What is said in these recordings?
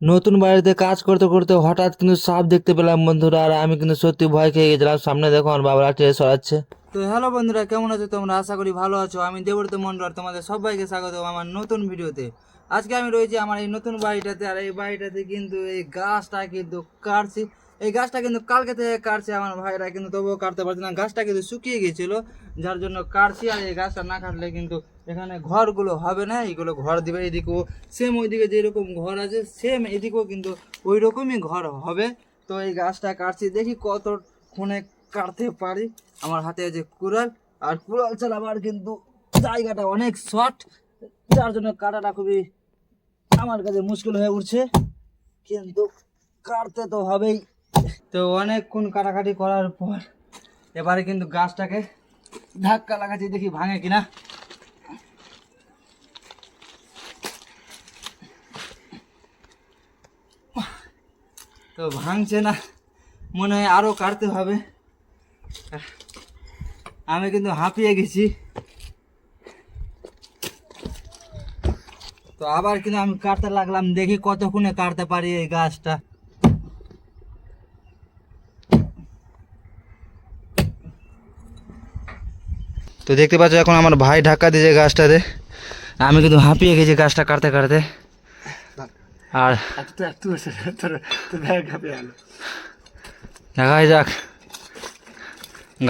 নতুন বাড়িতে কাজ করতে করতে হঠাৎ কিন্তু সাপ দেখতে পেলাম বন্ধুরা, আর আমি কিন্তু সত্যি ভয় খেয়ে গেছিলাম। সামনে দেখো আমার বাবা ট্রেস সরাচ্ছে। তো হ্যালো বন্ধুরা, কেমন আছো তোমরা? আশা করি ভালো আছো। আমি দেবব্রত মন্ডল তোমাদের সবাইকে স্বাগত আমার নতুন ভিডিওতে। আজকে আমি রয়েছি আমার এই নতুন বাড়িটাতে, আর এই বাড়িটাতে কিন্তু এই গাছটা কিন্তু কাটছি। এই গাছটা কিন্তু কালকে থেকে কাটছে আমার ভাইরা, কিন্তু তবুও কাটতে পারছে না। গাছটা কিন্তু শুকিয়ে গেছিল যার জন্য কাটছি আর এই গাছটা না কাটলে কিন্তু এখানে ঘরগুলো হবে না, এইগুলো ঘর দিবে এদিকেও। সেম ওইদিকে যেরকম ঘর আছে সেম এদিকেও কিন্তু ওই রকমই ঘর হবে। তো এই গাছটা কাটছি, দেখি কত ক্ষণে কাটতে পারি। আমার হাতে আছে কুড়াল, আর কুড়াল চালাবার কিন্তু জায়গাটা অনেক শর্ট যার জন্য কাটাটা খুবই আমার কাছে মুশকিল হয়ে উঠছে। কিন্তু কাটতে তো হবেই। তো অনেকক্ষণ কাটাকাটি করার পর এবারে কিন্তু গাছটাকে ধাক্কা লাগাচ্ছি, দেখি ভাঙে কিনা। তো ভাঙছে না, মনে হয় আরও কাটতে হবে। আমি কিন্তু হাঁপিয়ে গেছি। তো আবার কিন্তু আমি কাটতে লাগলাম, দেখি কতক্ষণে কাটতে পারি এই গাছটা। তো দেখতে পাচ্ছ এখন আমার ভাই ধাক্কা দিয়েছে গাছটাতে। আমি কিন্তু হাঁপিয়ে গেছি গাছটা কাটতে কাটতে। আর দেখাই যাক।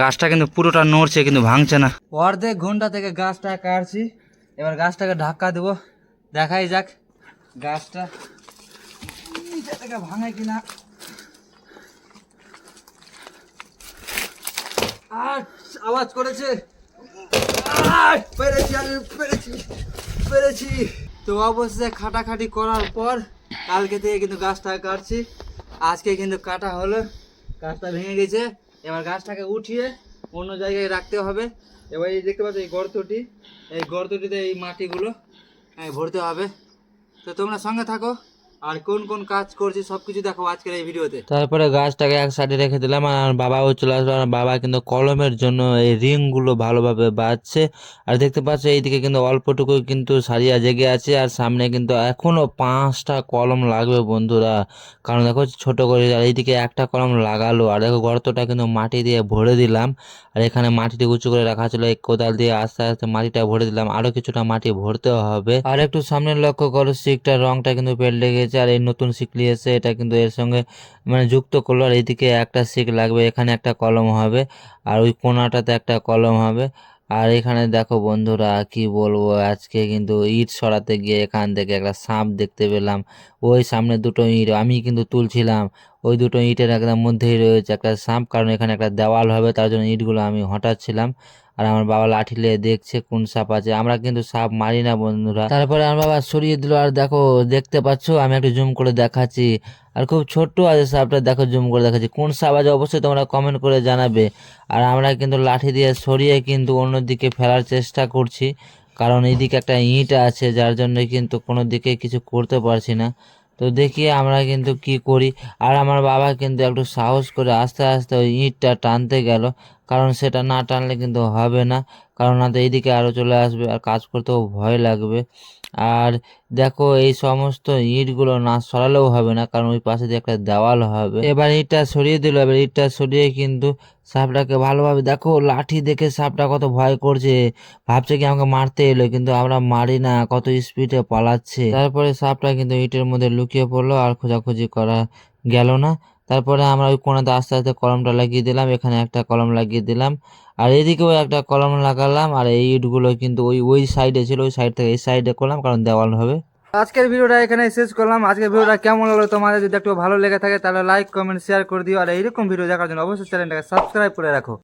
গাছটা কিন্তু পুরোটা নড়ছে, কিন্তু ভাঙছে না। অর্ধেক ঘণ্টা থেকে গাছটা কাটছি। এবার গাছটাকে ধাক্কা দেবো। দেখাই যাক গাছটা নিচে থেকে ভাঙে কিনা। আওয়াজ করেছে। পেরেছি, আমি পেরেছি পেরেছি। তো অবশ্যই খাটাখাটি করার পর কালকে থেকে কিন্তু গাছটা কাটছি। আজকে কিন্তু কাটা হলো, গাছটা ভেঙে গেছে। এবার গাছটাকে উঠিয়ে অন্য জায়গায় রাখতে হবে। এবার এই দেখতে পাচ্ছ, এই গর্তটি, এই গর্তটিতে এই মাটিগুলো ভরতে হবে। তো তোমরা সঙ্গে থাকো। আর কোন কোন কাজ করছি সবকিছু দেখো আজকের এই ভিডিওতে। তারপরে গাছটাকে এক সাইডে রেখে দিলাম, আর বাবাও চলে আসলো, আর বাবা কিন্তু কলমের জন্য এই রিংগুলো ভালোভাবে বাজছে আর দেখতে পাচ্ছ, এইদিকে কিন্তু অল্পটুকু কিন্তু সারিয়া জেগে আছে, আর সামনে কিন্তু এখনও পাঁচটা কলম লাগবে বন্ধুরা। কারণ দেখো, ছোট করে আর এইদিকে একটা কলম লাগালো, আর দেখো গর্তটা কিন্তু মাটি দিয়ে ভরে দিলাম। আর এখানে মাটিটি উঁচু করে রাখা ছিল, এই কোদাল দিয়ে আস্তে আস্তে মাটিটা ভরে দিলাম। আরও কিছুটা মাটি ভরতে হবে। আর একটু সামনে লক্ষ্য করো শিকটার রংটা কিন্তু পেল্টে গেছে আর এই নতুন শিকলি এসে এটা কিন্তু এর সঙ্গে মানে যুক্ত করল আর এইদিকে একটা শিক লাগবে, এখানে একটা কলম হবে আর ওই কোনাটাতে একটা কলম হবে। আর এখানে দেখো বন্ধুরা কি বলব, আজকে কিন্তু ইট সরাতে গিয়ে এখান থেকে একটা সাপ দেখতে পেলাম। ওই সামনে দুটো ইট, আমি কিন্তু তুলছিলাম। ওই দুটো ইটের একদম মধ্যেই রয়েছে একটা সাপ, কারণ এখানে একটা দেওয়াল হবে, তার জন্য ইটগুলো আমি হটাচ্ছিলাম। আর আমার বাবা লাঠি নিয়ে দেখছে কোন সাপ আছে। আমরা কিন্তু সাপ মারি না বন্ধুরা। তারপরে আমার বাবা সরিয়ে দিল, আর দেখো, দেখতে পাচ্ছ? আমি একটু জুম করে দেখাচ্ছি। আর খুব ছোট্ট আছে সাপটা, দেখো জুম করে দেখাচ্ছি। কোন সাপ আছে অবশ্যই তোমরা কমেন্ট করে জানাবে। আর আমরা কিন্তু লাঠি দিয়ে সরিয়ে কিন্তু অন্যদিকে ফেলার চেষ্টা করছি। কারণ এইদিকে একটা ইঁট আছে, যার জন্য কিন্তু কোনো দিকে কিছু করতে পারছি না। তো দেখি আমরা কিন্তু কি করি। আর আমার বাবা কিন্তু একটু সাহস করে আস্তে আস্তে ওই ইঁটটা টানতে গেল। কারণ সেটা না টানলে কিন্তু হবে না। কারণ না তো এইদিকে আরও চলে আসবে আর কাজ করতেও ভয় লাগবে। আর দেখো এই সমস্ত ইঁটগুলো না সরালেও হবে না, কারণ ওই পাশে দিয়ে একটা দেওয়াল হবে। এবার ইটটা সরিয়ে দিল, এবার ইটটা সরিয়ে কিন্তু সাপটাকে ভালোভাবে দেখো, লাঠি দেখে সাপটা কত ভয় করছে। ভাবছে কি আমাকে মারতে এলো, কিন্তু আমরা মারি না, কত স্পিডে পালাচ্ছে। তারপরে সাপটা কিন্তু ইটের মধ্যে লুকিয়ে পড়ল, আর খোঁজাখুঁজি করা গেল না। তারপরে আমরা ওই কোনাতে আস্তে আস্তে কলমটা লাগিয়ে দিলাম, এখানে একটা কলম লাগিয়ে দিলাম। আর এদিকেও একটা কলম লাগালাম, আর এই ইটগুলো কিন্তু ওই ওই সাইডে ছিল, ওই সাইড থেকে এই সাইডে করলাম, কারণ দেওয়াল হবে। আজকের ভিডিওটা এখানে শেষ করলাম। আজকের ভিডিওটা কেমন লাগল তোমাদের যদি একটু ভালো লেগে থাকে, তাহলে লাইক কমেন্ট শেয়ার করে দিও। আর এইরকম ভিডিও দেখার জন্য অবশ্যই চ্যানেলটাকে সাবস্ক্রাইব করে রাখো।